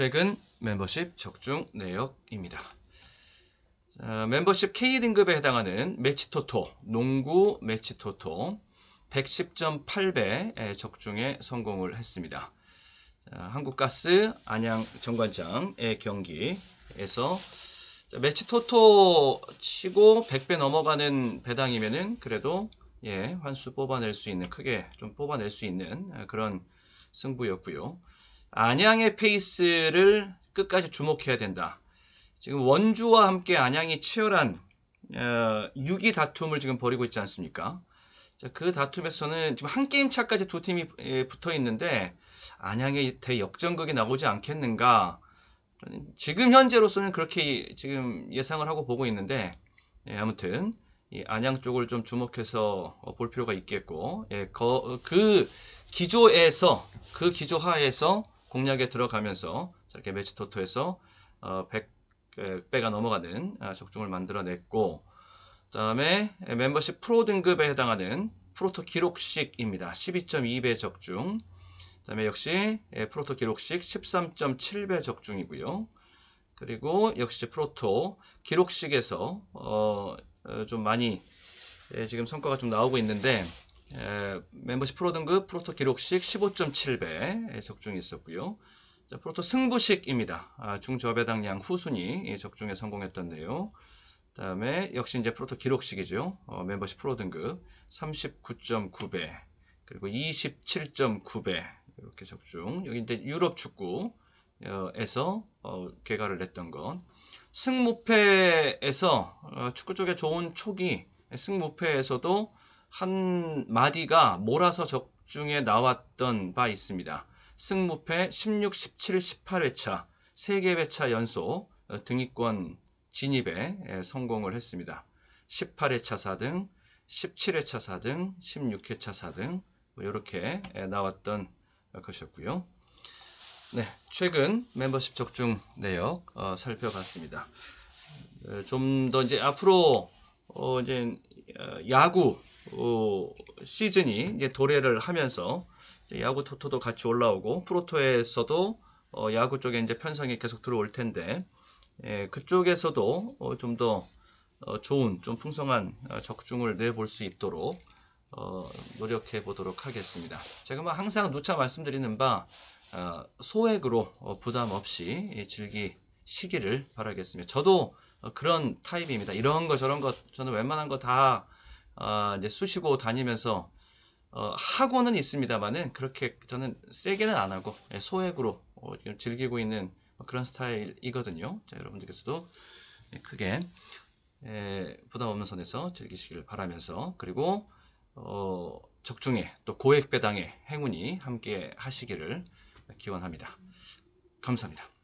최근 멤버십 적중 내역입니다. 자, 멤버십 K등급에 해당하는 매치토토, 농구 매치토토 110.8배 적중에 성공을 했습니다. 자, 한국가스 안양 정관장의 경기에서 자, 매치 토토 치고 100배 넘어가는 배당이면은 그래도 예, 환수 뽑아낼 수 있는 크게 좀 뽑아낼 수 있는 아, 그런 승부였고요. 안양의 페이스를 끝까지 주목해야 된다. 지금 원주와 함께 안양이 치열한 어, 6위 다툼을 지금 벌이고 있지 않습니까? 자, 그 다툼에서는 지금 한 게임 차까지 두 팀이 예, 붙어 있는데 안양의 대역전극이 나오지 않겠는가? 지금 현재로서는 그렇게 지금 예상을 하고 보고 있는데 예, 아무튼 이 안양 쪽을 좀 주목해서 어, 볼 필요가 있겠고 예, 거- 그 기조에서 그 기조 하에서 공략에 들어가면서 저렇게 매치 토토에서 어, 100배가 넘어가는 아, 적중을 만들어냈고 그 다음에 멤버십 프로 등급에 해당하는 프로토 기록식입니다. 12.2배 적중. 그 다음에 역시 예, 프로토 기록식 13.7배 적중이고요. 그리고 역시 프로토 기록식에서 어, 어, 좀 많이 예, 지금 성과가 좀 나오고 있는데 에, 멤버십 프로 등급 프로토 기록식 15.7배 적중이 있었고요. 자, 프로토 승부식입니다. 아, 중저배당량 후순위 예, 적중에 성공했던데요. 그다음에 역시 이제 프로토 기록식이죠. 어, 멤버십 프로 등급 39.9배 그리고 27.9배 이렇게 적중. 여기 이제 유럽 축구에서 어, 개가를 냈던 것. 승무패에서 어, 축구 쪽에 좋은 촉이 승무패에서도 한 마디가 몰아서 적중에 나왔던 바 있습니다. 승무패 16, 17, 18회차 3개 회차 연속 어, 등위권 진입에 예, 성공을 했습니다. 18회차 4등, 17회차 4등, 16회차 4등 이렇게 나왔던 것이었고요. 네, 최근 멤버십 적중 내역 어, 살펴봤습니다. 좀 더 이제 앞으로 어, 이제 어, 야구 어, 시즌이 이제 도래를 하면서 이제 야구 토토도 같이 올라오고 프로토에서도 어, 야구 쪽에 이제 편성이 계속 들어올 텐데 예, 그쪽에서도 어, 좀더 어, 좋은 좀 풍성한 어, 적중을 내볼 수 있도록 어, 노력해 보도록 하겠습니다. 제가 뭐 항상 누차 말씀드리는 바 어, 소액으로 어, 부담 없이 예, 즐기시기를 바라겠습니다. 저도 어, 그런 타입입니다. 이런 거 저런 거 저는 웬만한 거다 어, 이제 쑤시고 다니면서 어, 하고는 있습니다만은 그렇게 저는 세게는 안 하고 예, 소액으로 어, 즐기고 있는 그런 스타일이거든요. 자, 여러분들께서도 예, 크게 예, 부담 없는 선에서 즐기시길 바라면서 그리고 어, 적중에 또 고액 배당의 행운이 함께 하시기를 기원합니다. 감사합니다.